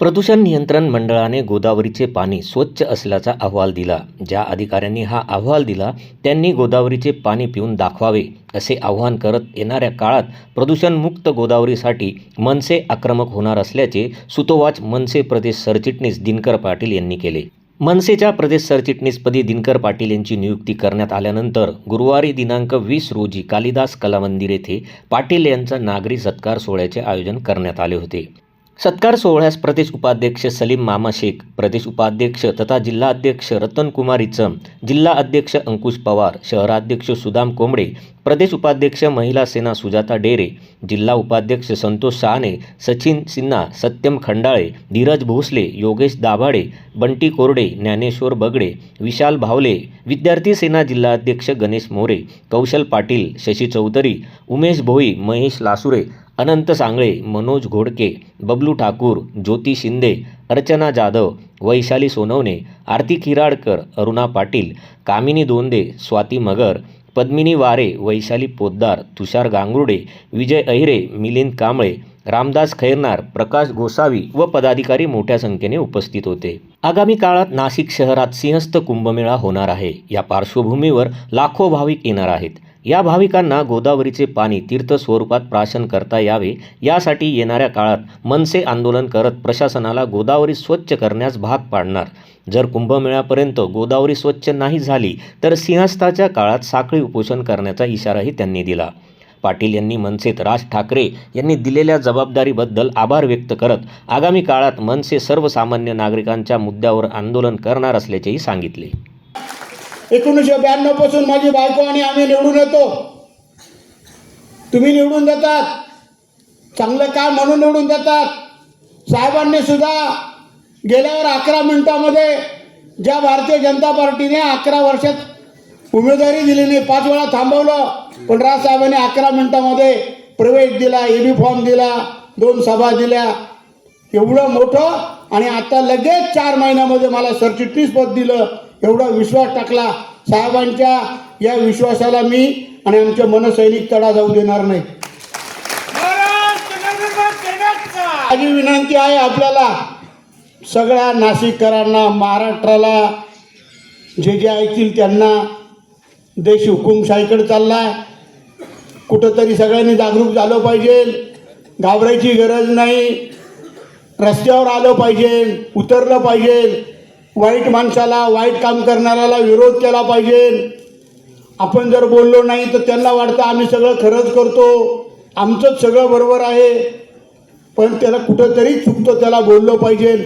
प्रदूषण नियंत्रण मंडळाने गोदावरीचे पाणी स्वच्छ असल्याचा अहवाल दिला. ज्या अधिकाऱ्यांनी हा अहवाल दिला त्यांनी गोदावरीचे पाणी पिऊन दाखवावे असे आवाहन करत येणाऱ्या काळात प्रदूषणमुक्त गोदावरीसाठी मनसे आक्रमक होणार असल्याचे सुतोवाच मनसे प्रदेश सरचिटणीस दिनकर पाटील यांनी केले. मनसेच्या प्रदेश सरचिटणीसपदी दिनकर पाटील यांची नियुक्ती करण्यात आल्यानंतर गुरुवारी दिनांक वीस रोजी कालिदास कलामंदिर येथे पाटील यांचा नागरी सत्कार सोहळ्याचे आयोजन करण्यात आले होते. सत्कार सोहळ्यास प्रदेश उपाध्यक्ष सलीम मामा शेख प्रदेश उपाध्यक्ष तथा जिल्हाध्यक्ष रतनकुमार इचम जिल्हा अध्यक्ष अंकुश पवार शहराध्यक्ष सुदाम कोंबडे प्रदेश उपाध्यक्ष महिला सेना सुजाता डेरे जिल्हा उपाध्यक्ष संतोष शहाणे सचिन सिन्हा सत्यम खंडाळे धीरज भोसले योगेश दाभाडे बंटी कोरडे ज्ञानेश्वर बगडे विशाल भावले विद्यार्थी सेना जिल्हाध्यक्ष गणेश मोरे कौशल पाटील शशी चौधरी उमेश भोई महेश लासुरे अनंत सांगळे मनोज घोडके बबलू ठाकूर ज्योती शिंदे अर्चना जाधव वैशाली सोनवणे आरती खिराडकर अरुणा पाटील कामिनी दोंदे स्वाती मगर पद्मिनी वारे वैशाली पोद्दार तुषार गांगुर्डे विजय अहिरे मिलिंद कांबळे रामदास खैरनार प्रकाश गोसावी व पदाधिकारी मोठ्या संख्येने उपस्थित होते. आगामी काळात नाशिक शहरात सिंहस्थ कुंभमेळा होणार आहे. या पार्श्वभूमीवर लाखो भाविक येणार आहेत. या भाविकांना गोदावरीचे पाणी तीर्थ स्वरूपात प्राशन करता यावे यासाठी येणाऱ्या काळात मनसे आंदोलन करत प्रशासनाला गोदावरी स्वच्छ करण्यास भाग पाडणार. जर कुंभमेळ्यापर्यंत गोदावरी स्वच्छ नाही झाली तर सिंहस्थाच्या काळात साखळी उपोषण करण्याचा इशाराही त्यांनी दिला. पाटील यांनी मनसेत राज ठाकरे यांनी दिलेल्या जबाबदारीबद्दल आभार व्यक्त करत आगामी काळात मनसे सर्वसामान्य नागरिकांच्या मुद्द्यावर आंदोलन करणार असल्याचेही सांगितले. एकोणीसशे ब्याण्णवपासून माझी बायको आणि आम्ही निवडून येतो. तुम्ही निवडून देतात. चांगलं काम म्हणून निवडून देतात. साहेबांनी सुद्धा गेल्यावर अकरा मिनिटामध्ये ज्या भारतीय जनता पार्टीने अकरा वर्षात उमेदवारी दिली नाही पाच वेळा थांबवलं. पण राजसाहेबांनी अकरा मिनिटामध्ये प्रवेश दिला युनिफॉर्म दिला दोन सभा दिल्या. एवढं मोठं आणि आता लगेच चार महिन्यामध्ये मला सरचिटणीस पद दिलं. एवढा विश्वास टाकला. साहेबांच्या या विश्वासाला मी आणि आमचे मनसैनिक तडा जाऊ देणार नाही. माझी विनंती आहे आपल्याला सगळ्या नाशिककरांना महाराष्ट्राला जे जे ऐकतील त्यांना देश हुकुमशाहीकडे चाललाय. कुठंतरी सगळ्यांनी जागरूक झालं पाहिजे. घाबरायची गरज नाही. रस्त्यावर आलं पाहिजे. उतरलं पाहिजे. वाईट माणसाला वाईट काम करणाऱ्याला विरोध केला पाहिजे. आपण जर बोललो नाही तर त्यांना वाटतं आम्ही सगळं खरंच करतो. आमचंच सगळं बरोबर आहे. पण त्याला कुठंतरी चुकतो त्याला बोललं पाहिजे.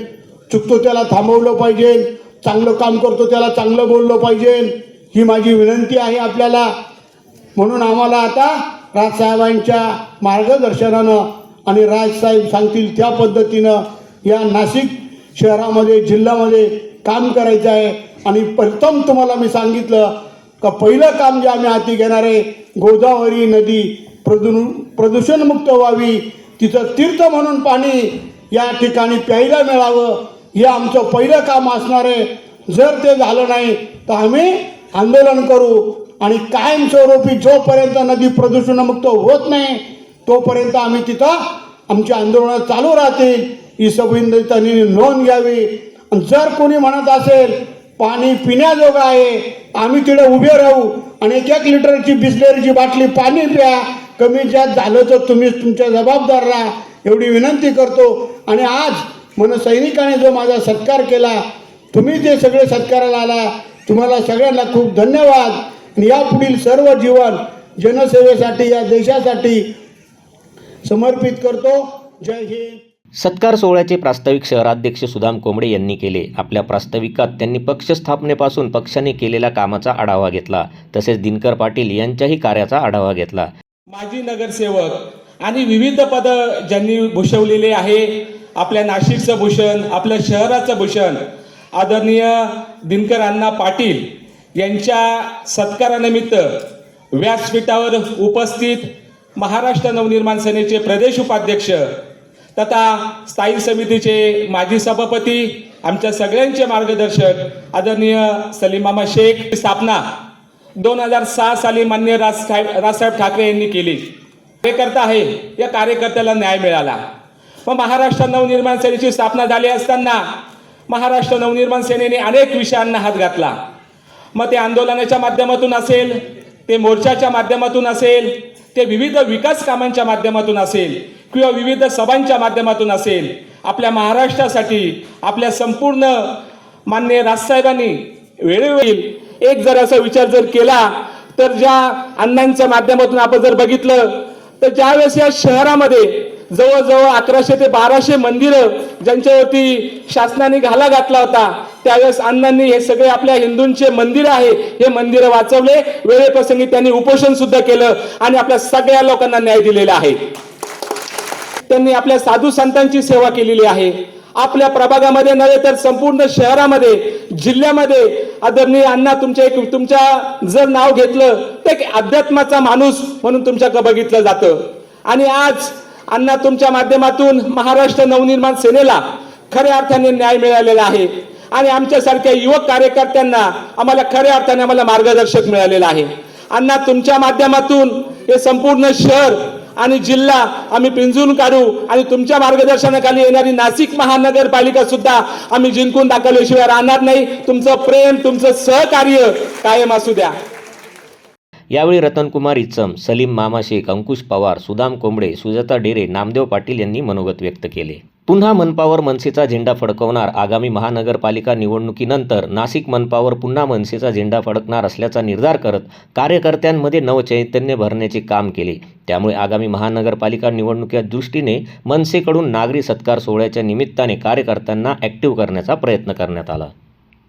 चुकतो त्याला थांबवलं पाहिजे. चांगलं काम करतो त्याला चांगलं बोललं पाहिजे. ही माझी विनंती आहे आपल्याला. म्हणून आम्हाला आता राजसाहेबांच्या मार्गदर्शनानं आणि राजसाहेब सांगतील त्या पद्धतीनं या नाशिक शहरामध्ये जिल्ह्यामध्ये काम करायचं आहे. आणि प्रथम तुम्हाला मी सांगितलं का पहिलं काम जे आम्ही हाती घेणार आहे गोदावरी नदी प्रदू प्रदूषणमुक्त व्हावी तिचं तीर्थ म्हणून पाणी या ठिकाणी प्यायला मिळावं हे आमचं पहिलं काम असणार आहे. जर ते झालं नाही तर आम्ही आंदोलन करू. आणि कायमस्वरूपी जोपर्यंत नदी प्रदूषणमुक्त होत नाही तोपर्यंत आम्ही तिथं आमची आंदोलनं चालू राहतील. ही सभेने त्यांनी नोंद घ्यावी. जर कोणी म्हणत असेल पाणी पिण्याजोगं आहे आम्ही तिथे उभे राहू आणि एक एक लिटरची बिसलेरीची बाटली पाणी प्या कमी जास्त झालं तर तुम्ही तुमच्या जबाबदार राहा. एवढी विनंती करतो. आणि आज मन सैनिकाने जो माझा सत्कार केला तुम्ही जे सगळे सत्काराला आला तुम्हाला सगळ्यांना खूप धन्यवाद. आणि यापुढील सर्व जीवन जनसेवेसाठी या देशासाठी समर्पित करतो. जय हिंद. सत्कार सोहळ्याचे प्रास्ताविक शहराध्यक्ष सुदाम कोंबडे यांनी केले. आपल्या प्रास्ताविकात त्यांनी पक्ष स्थापनेपासून पक्षाने केलेल्या कामाचा आढावा घेतला. तसेच दिनकर पाटील यांच्याही कार्याचा आढावा घेतला. माजी नगरसेवक आणि विविध पद ज्यांनी भूषवलेले आहे आपल्या नाशिकचं भूषण आपल्या शहराचं भूषण आदरणीय दिनकर अण्णा पाटील यांच्या सत्कारानिमित्त व्यासपीठावर उपस्थित महाराष्ट्र नवनिर्माण सेनेचे प्रदेश उपाध्यक्ष तथा स्थायी समितीचे माजी सभापती आमच्या सगळ्यांचे मार्गदर्शक आदरणीय सलीमामा शेख स्थापना दोन हजार सहा साली मान्य राजसाहेब राजसाहेब ठाकरे यांनी केली. कार्यकर्ता आहे या कार्यकर्त्याला न्याय मिळाला. मग महाराष्ट्र नवनिर्माण सेनेची स्थापना झाली असताना महाराष्ट्र नवनिर्माण सेनेने अनेक विषयांना हात घातला. मग ते आंदोलनाच्या माध्यमातून असेल ते मोर्चाच्या माध्यमातून असेल ते विविध विकास कामांच्या माध्यमातून असेल किंवा विविध सभांच्या माध्यमातून असेल आपल्या महाराष्ट्रासाठी आपल्या संपूर्ण मान्य राजसाहेबांनी वेळोवेळी एक जर असा विचार जर केला तर ज्या अण्णांच्या माध्यमातून आपण जर बघितलं तर ज्यावेळेस या शहरामध्ये जवळजवळ अकराशे ते बाराशे मंदिरं ज्यांच्यावरती शासनाने घाला घातला होता त्यावेळेस अण्णांनी हे सगळे आपल्या हिंदूंचे मंदिर आहे हे मंदिरं वाचवले. वेळेप्रसंगी त्यांनी उपोषण सुद्धा केलं आणि आपल्या सगळ्या लोकांना न्याय दिलेला आहे. त्यांनी आपल्या साधू संतांची सेवा केलेली आहे. आपल्या प्रभागामध्ये नव्हे तर संपूर्ण शहरामध्ये जिल्ह्यामध्ये आदरणीय अण्णा तुमच्या एक तुमच्या जर नाव घेतलं तर एक अध्यात्माचा माणूस म्हणून तुमच्याकडे बघितलं जातं. आणि आज अण्णा तुमच्या माध्यमातून महाराष्ट्र नवनिर्माण सेनेला खऱ्या अर्थाने न्याय मिळालेला आहे. आणि आमच्यासारख्या युवक कार्यकर्त्यांना आम्हाला खऱ्या अर्थाने आम्हाला मार्गदर्शक मिळालेलं आहे. अण्णा तुमच्या माध्यमातून हे संपूर्ण शहर आणि जिल्हा आम्ही पिंजून काढू आणि तुमच्या मार्गदर्शनाखाली येणारी नाशिक महानगरपालिका सुद्धा आम्ही जिंकून दाखवल्याशिवाय राहणार नाही. तुमचं प्रेम तुमचं सहकार्य कायम असू द्या. यावेळी रतनकुमार इचम सलीम मामा शेख अंकुश पवार सुदाम कोंबडे सुजाता डेरे नामदेव पाटील यांनी मनोगत व्यक्त केले. पुन्हा मनपावर मनसेचा झेंडा फडकवणार. आगामी महानगरपालिका निवडणुकीनंतर नाशिक मनपावर पुन्हा मनसेचा झेंडा फडकणार असल्याचा निर्धार करत कार्यकर्त्यांमध्ये नवचैतन्य भरण्याचे काम केले. त्यामुळे आगामी महानगरपालिका निवडणुकीच्या दृष्टीने मनसेकडून नागरी सत्कार सोहळ्याच्या निमित्ताने कार्यकर्त्यांना ॲक्टिव्ह करण्याचा प्रयत्न करण्यात आला.